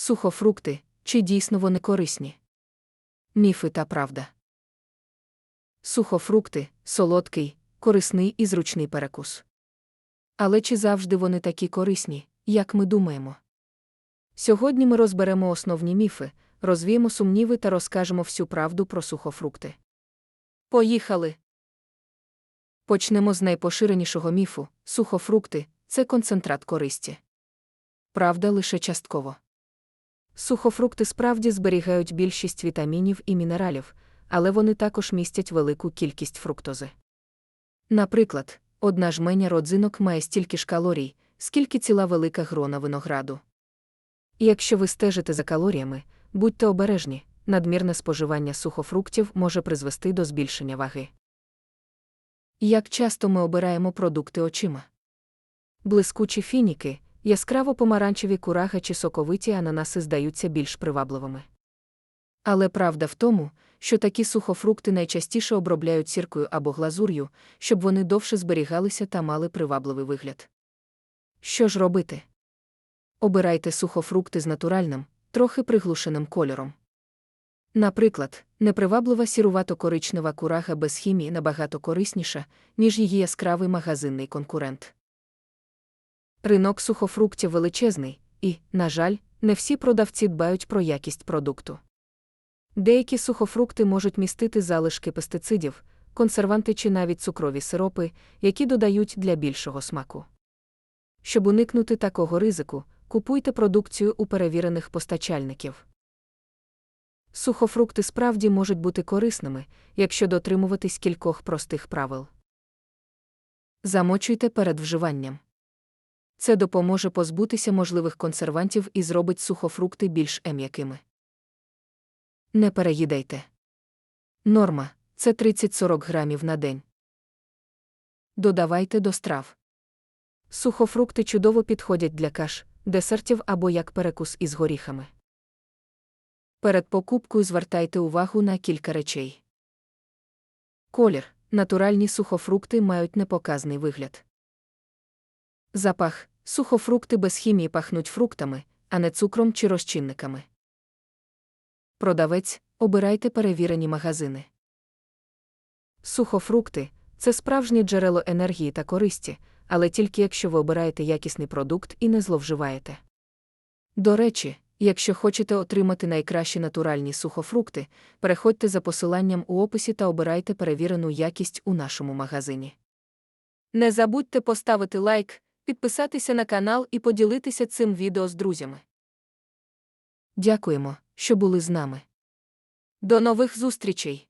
Сухофрукти, чи дійсно вони корисні? Міфи та правда. Сухофрукти солодкий, корисний і зручний перекус. Але чи завжди вони такі корисні, як ми думаємо? Сьогодні ми розберемо основні міфи, розвіємо сумніви та розкажемо всю правду про сухофрукти. Поїхали! Почнемо з найпоширенішого міфу: сухофрукти це концентрат користі. Правда лише частково. Сухофрукти справді зберігають більшість вітамінів і мінералів, але вони також містять велику кількість фруктози. Наприклад, одна жменя родзинок має стільки ж калорій, скільки ціла велика грона винограду. Якщо ви стежите за калоріями, будьте обережні, надмірне споживання сухофруктів може призвести до збільшення ваги. Як часто ми обираємо продукти очима? Блискучі фініки, яскраво помаранчеві курага чи соковиті ананаси здаються більш привабливими. Але правда в тому, що такі сухофрукти найчастіше обробляють сіркою або глазур'ю, щоб вони довше зберігалися та мали привабливий вигляд. Що ж робити? Обирайте сухофрукти з натуральним, трохи приглушеним кольором. Наприклад, неприваблива сірувато-коричнева курага без хімії набагато корисніша, ніж її яскравий магазинний конкурент. Ринок сухофруктів величезний, і, на жаль, не всі продавці дбають про якість продукту. Деякі сухофрукти можуть містити залишки пестицидів, консерванти чи навіть цукрові сиропи, які додають для більшого смаку. Щоб уникнути такого ризику, купуйте продукцію у перевірених постачальників. Сухофрукти справді можуть бути корисними, якщо дотримуватись кількох простих правил. Замочуйте перед вживанням. Це допоможе позбутися можливих консервантів і зробить сухофрукти більш ем'якими. Не переїдайте. Норма це 30-40 грамів на день. Додавайте до страв. Сухофрукти чудово підходять для каш, десертів або як перекус із горіхами. Перед покупкою звертайте увагу на кілька речей. Колір. Натуральні сухофрукти мають непоказний вигляд. Запах. Сухофрукти без хімії пахнуть фруктами, а не цукром чи розчинниками. Продавець. Обирайте перевірені магазини. Сухофрукти це справжнє джерело енергії та користі, але тільки якщо ви обираєте якісний продукт і не зловживаєте. До речі, якщо хочете отримати найкращі натуральні сухофрукти, переходьте за посиланням у описі та обирайте перевірену якість у нашому магазині. Не забудьте поставити лайк, підписатися на канал і поділитися цим відео з друзями. Дякуємо, що були з нами. До нових зустрічей!